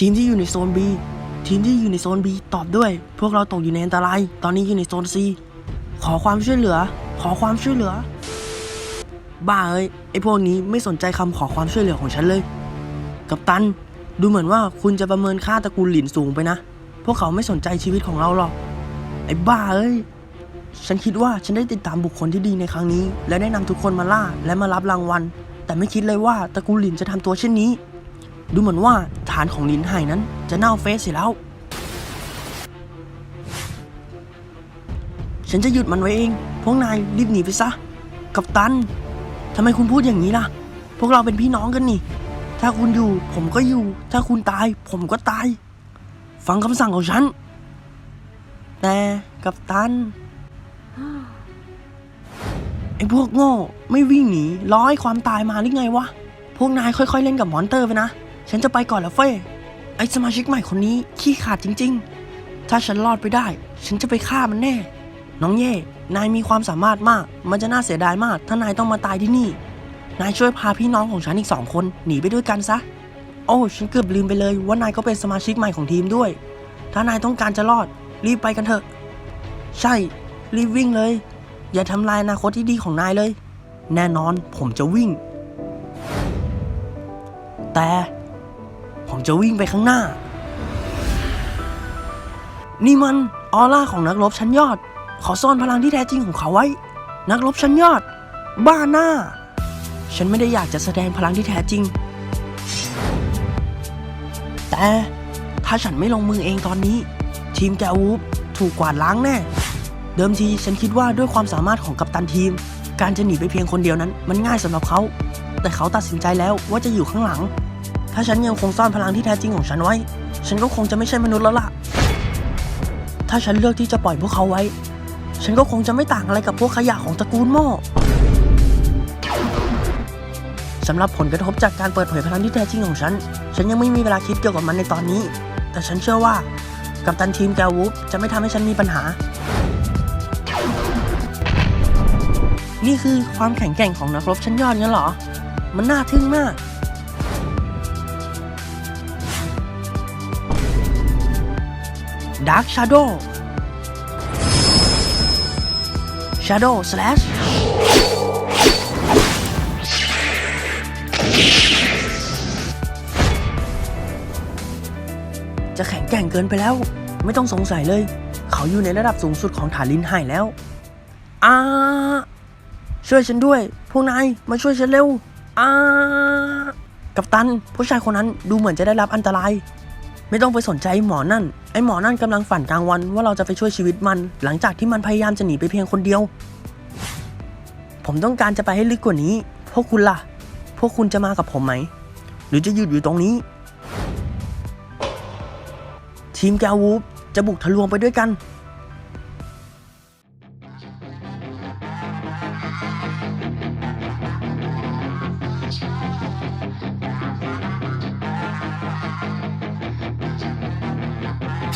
ทีมที่อยู่ในโซน B ทีมที่อยู่ในโซน B ตอบด้วย พวกเราตกอยู่ในอันตราย ตอนนี้อยู่ในโซน C ขอความช่วยเหลือ ขอความช่วยเหลือ บ้าเอ้ยไอพวกนี้ไม่สนใจคำขอความช่วยเหลือของฉันเลย กัปตัน ดูเหมือนว่าคุณจะประเมินค่าตระกูลหลินสูงไปนะ พวกเขาไม่สนใจชีวิตของเราหรอก ไอ้บ้าเอ้ย ฉันคิดว่าฉันได้ติดตามบุคคลที่ดีในครั้งนี้ และได้นำทุกคนมาล่าและมารับรางวัล แต่ไม่คิดเลยว่าตระกูลหลินจะทำตัวเช่นนี้ ดูเหมือนว่าฐานของลินไห่นั้นจะเน่าเฟสเสียแล้ว ฉันจะหยุดมันไว้เอง พวกนายรีบหนีไปซะ กัปตัน ทำไมคุณพูดอย่างนี้ล่ะ พวกเราเป็นพี่น้องกันนี่ ถ้าคุณอยู่ผมก็อยู่ ถ้าคุณตาย ผมก็ตาย ฟังคำสั่งของฉัน แต่กัปตันไอ้พวกโง่ ไม่วิ่งหนีร้อให้ความตายมาหรือไงวะ พวกนายค่อยๆเล่นกับมอนเตอร์ไปนะ ฉันจะไปก่อนแล้วเฟ้ยไอสมาชิกใหม่คนนี้ขี้ขาดจริง ๆ ถ้าฉันรอดไปได้ ฉันจะไปฆ่ามันแน่ น้องเย่ นายมีความสามารถมาก มันจะน่าเสียดายมาก ถ้านายต้องมาตายที่นี่ นายช่วยพาพี่น้องของฉันอีกสองคนหนีไปด้วยกันซะ โอ้ ฉันเกือบลืมไปเลยว่านายก็เป็นสมาชิกใหม่ของทีมด้วย ถ้านายต้องการจะรอด รีบไปกันเถอะ ใช่ รีบวิ่งเลย อย่าทำลายอนาคตที่ดีของนายเลย แน่นอนผมจะวิ่ง แต่ ผมจะวิ่งไปข้างหน้า นี่มันออร่าของนักรบชั้นยอด ขอซ่อนพลังที่แท้จริงของเขาไว้ นักรบชั้นยอด บ้าหน้า ฉันไม่ได้อยากจะแสดงพลังที่แท้จริง แต่ถ้าฉันไม่ลงมือเองตอนนี้ ทีมแกวูฟถูกกวาดล้างแน่ เดิมทีฉันคิดว่าด้วยความสามารถของกัปตันทีม การจะหนีไปเพียงคนเดียวนั้น มันง่ายสำหรับเขา แต่เขาตัดสินใจแล้วว่าจะอยู่ข้างหลัง ถ้าฉันยังคงซ่อนพลังที่แท้จริงของฉันไว้ ฉันก็คงจะไม่ใช่มนุษย์แล้วล่ะ ถ้าฉันเลือกที่จะปล่อยพวกเขาไว้ ฉันก็คงจะไม่ต่างอะไรกับพวกขยะของตระกูลหม้อสำหรับผลกระทบจากการเปิดเผยพลังที่แท้จริงของฉัน ฉันยังไม่มีเวลาคิดเกี่ยวกับมันในตอนนี้ แต่ฉันเชื่อว่า กัปตันทีมแกวูฟจะไม่ทำให้ฉันมีปัญหา นี่คือความแข็งแกร่งของนักรบชั้นยอดงั้นเหรอ มันน่าทึ่งมาก Dark Shadow Shadow Slash จะแข็งแกร่งเกินไปแล้ว ไม่ต้องสงสัยเลย เขาอยู่ในระดับสูงสุดของฐานลินไห่แล้วอ่าช่วยฉันด้วย พวกนาย มาช่วยฉันเร็วอ่ากัปตัน ผู้ชายคนนั้นดูเหมือนจะได้รับอันตราย ไม่ต้องไปสนใจหมอนั่น ไอหมอนั่นกำลังฝันกลางวันว่าเราจะไปช่วยชีวิตมัน หลังจากที่มันพยายามจะหนีไปเพียงคนเดียว ผมต้องการจะไปให้ลึกกว่านี้ พวกคุณล่ะ พวกคุณจะมากับผมไหม หรือจะหยุดอยู่ตรงนี้ ทีมแกวูฟจะบุกทะลวงไปด้วยกัน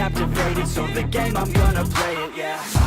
captivated, so the game I'm gonna play it, yeah